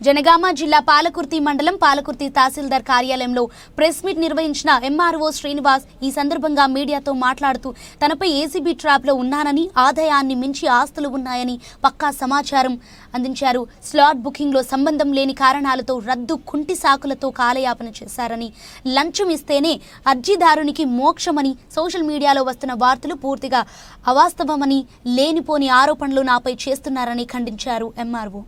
జనగామ జిల్లా పాలకుర్తి మండలం పాలకుర్తి తహసీల్దార్ కార్యాలయంలో ప్రెస్ మీట్ నిర్వహించిన ఎంఆర్ఓ శ్రీనివాస్ ఈ సందర్భంగా మీడియాతో మాట్లాడుతూ తనపై ఏసీబీ ట్రాప్లో ఉన్నానని ఆదాయాన్ని మించి ఆస్తులు ఉన్నాయని పక్కా సమాచారం అందించారు. స్లాట్ బుకింగ్లో సంబంధం లేని కారణాలతో రద్దు కుంటి సాకులతో కాలయాపన చేశారని లంచం ఇస్తేనే అర్జీదారునికి మోక్షమని సోషల్ మీడియాలో వస్తున్న వార్తలు పూర్తిగా అవాస్తవమని లేనిపోని ఆరోపణలు నాపై చేస్తున్నారని ఖండించారు ఎంఆర్ఓ.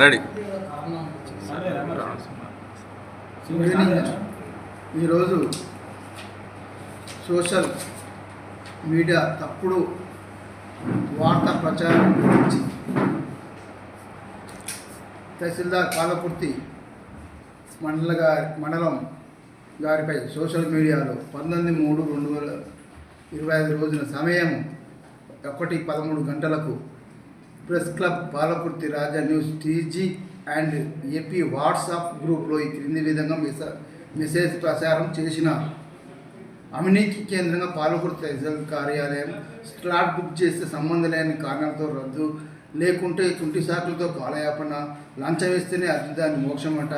రెడీ. ఈరోజు సోషల్ మీడియా తప్పుడు వార్తా ప్రచారం గురించి తహసీల్దార్ కాలపూర్తి మండల గారి మండలం గారిపై సోషల్ మీడియాలో పంతొమ్మిది మూడు రెండు వేల ఇరవై ఐదు రోజున సమయం ఒకటి పదమూడు గంటలకు press club Palakurthi Raja news TG and AP WhatsApp గ్రూప్లో ఈ క్రింది విధంగా మెస మెసేజ్ ప్రచారం చేసిన అవినీతి కేంద్రంగా పాలకుర్తి తహసీల్ కార్యాలయం స్లాట్ బుక్ చేస్తే సంబంధం లేని కారణాలతో రద్దు లేకుంటే కుంటి సాకులతో కాలయాపన లంచం ఇస్తేనే దాన్ని మోక్షం అంట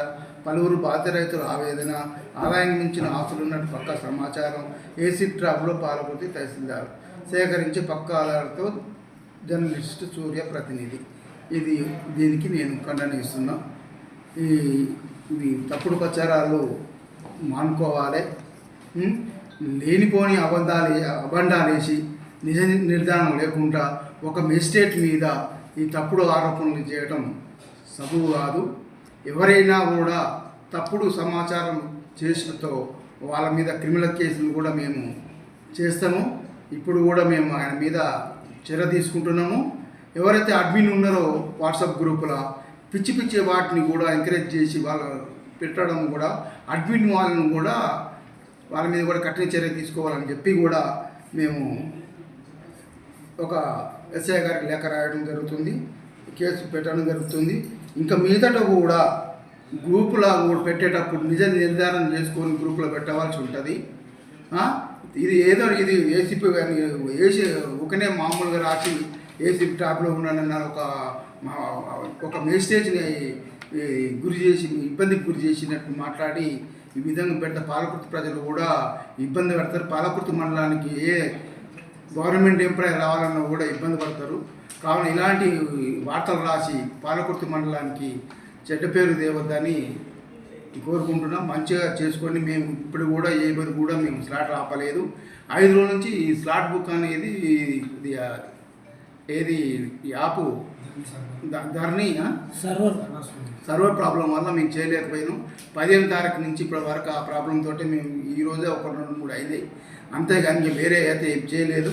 పలువురు బాధ్య రైతుల ఆవేదన ఆదాయం మించిన ఆస్తులు ఉన్నట్టు పక్క సమాచారం ఏసీ ట్రాప్లో పాల్గొట్టి తహసీల్దార్. సేకరించి పక్క ఆధారాలతో జర్నలిస్ట్ సూర్య ప్రతినిధి. ఇది దీనికి నేను ఖండనిస్తున్నా ఈ తప్పుడు ప్రచారాలు మానుకోవాలి. లేనిపోని అబద్ధాలు అబండాలు వేసి నిజ నిర్ధారణ లేకుండా ఒక మెజిస్ట్రేట్ మీద ఈ తప్పుడు ఆరోపణలు చేయడం సబువు కాదు. ఎవరైనా కూడా తప్పుడు సమాచారం చేసినతో వాళ్ళ మీద క్రిమినల్ కేసులు కూడా మేము చేస్తాము. ఇప్పుడు కూడా మేము ఆయన మీద చర్య తీసుకుంటున్నాము. ఎవరైతే అడ్మిన్ ఉన్నారో వాట్సాప్ గ్రూపుల పిచ్చి పిచ్చి వాటిని కూడా ఎంకరేజ్ చేసి వాళ్ళ పెట్టడం కూడా అడ్మిన్ వాళ్ళని కూడా వాళ్ళ మీద కూడా కఠిన చర్య తీసుకోవాలని చెప్పి కూడా మేము ఒక ఎస్ఐ గారికి లేఖ రాయడం జరుగుతుంది కేసు పెట్టడం జరుగుతుంది. ఇంకా మీదట కూడా గ్రూపులా కూడా పెట్టేటప్పుడు నిజ నిర్ధారణ చేసుకొని గ్రూపులో పెట్టవలసి ఉంటుంది. ఇది ఏదో ఇది ఏసీపీ కానీ ఏసీ ఒకనే మామూలుగా రాసి ఏసీపీ టాప్లో ఉన్నానన్న ఒక ఒక మెసేజ్ని గురి చేసి ఇబ్బందికి గురి చేసినట్టు మాట్లాడి ఈ విధంగా పెద్ద పాలకుర్తి ప్రజలు కూడా ఇబ్బంది పడతారు. పాలకుర్తి మండలానికి ఏ గవర్నమెంట్ ఎంప్లాయీ రావాలన్నా కూడా ఇబ్బంది పడతారు. కావున ఇలాంటి వార్తలు రాసి పాలకుర్తి మండలానికి చెడ్డ పేరు తేవద్దని కోరుకుంటున్నాం. మంచిగా చేసుకొని మేము ఇప్పుడు కూడా ఏ పని కూడా మేము స్లాట్ ఆపలేదు. ఐదు రోజుల నుంచి ఈ స్లాట్ బుక్ అనేది ఇది ఏది app Dharani? Server server problem వల్ల మేము చేయలేకపోయాము పదిహేను తారీఖు నుంచి ఇప్పటి వరకు ఆ ప్రాబ్లం తోటి మేము ఈ రోజే ఒక రెండు మూడు అయింది. అంతేగాని వేరే అయితే ఏం చేయలేదు.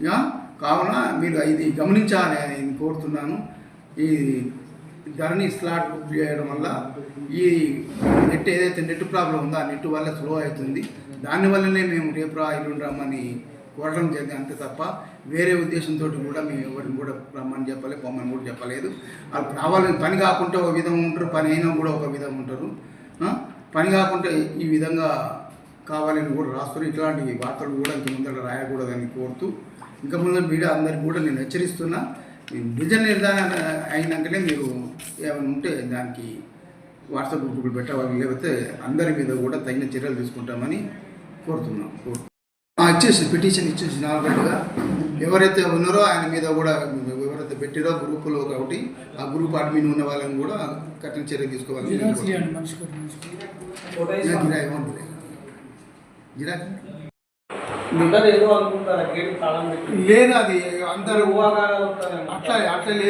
ఇక కావున మీరు ఇది గమనించాలని నేను కోరుతున్నాను. ఈ ధరని స్లాట్ బుక్ చేయడం వల్ల ఈ నెట్ ఏదైతే నెట్ ప్రాబ్లం ఉందో ఆ నెట్ వల్ల స్లో అవుతుంది. దానివల్లనే మేము రేపు రా ఎల్లుండి రమ్మని కోరడం జరిగింది అంతే తప్ప వేరే ఉద్దేశంతో కూడా మేము ఎవరిని కూడా రమ్మని చెప్పలేదు పొమ్మని కూడా చెప్పలేదు. వాళ్ళు రావాలని పని కాకుంటే ఒక విధంగా ఉంటారు పని అయినా కూడా ఒక విధంగా ఉంటారు. పని కాకుంటే ఈ విధంగా కావాలని కూడా రాస్తారు. ఇట్లాంటి వార్తలు కూడా ఇంక ముందర రాయకూడదని కోరుతూ ఇంకా ముందు మీడియా అందరికి కూడా నేను హెచ్చరిస్తున్నా. నిజ నిర్ధారణ అయినాకనే మీరు ఏమైనా ఉంటే దానికి వాట్సాప్ గ్రూపులు పెట్టవాలి లేకపోతే అందరి మీద కూడా తగిన చర్యలు తీసుకుంటామని కోరుతున్నాం. ఇచ్చేసి పిటిషన్ ఇచ్చేసి నాలుగైదుగా ఎవరైతే ఉన్నారో ఆయన మీద కూడా ఎవరైతే పెట్టారో గ్రూపులో కాబట్టి ఆ గ్రూప్ అడ్మిన్ ఉన్న వాళ్ళని కూడా కఠిన చర్య తీసుకోవాలని నేను ఏదో అనుకుంటారు? గేట్ తాళం పెట్టి. లేదు అది అందరూ. అట్లా అట్లా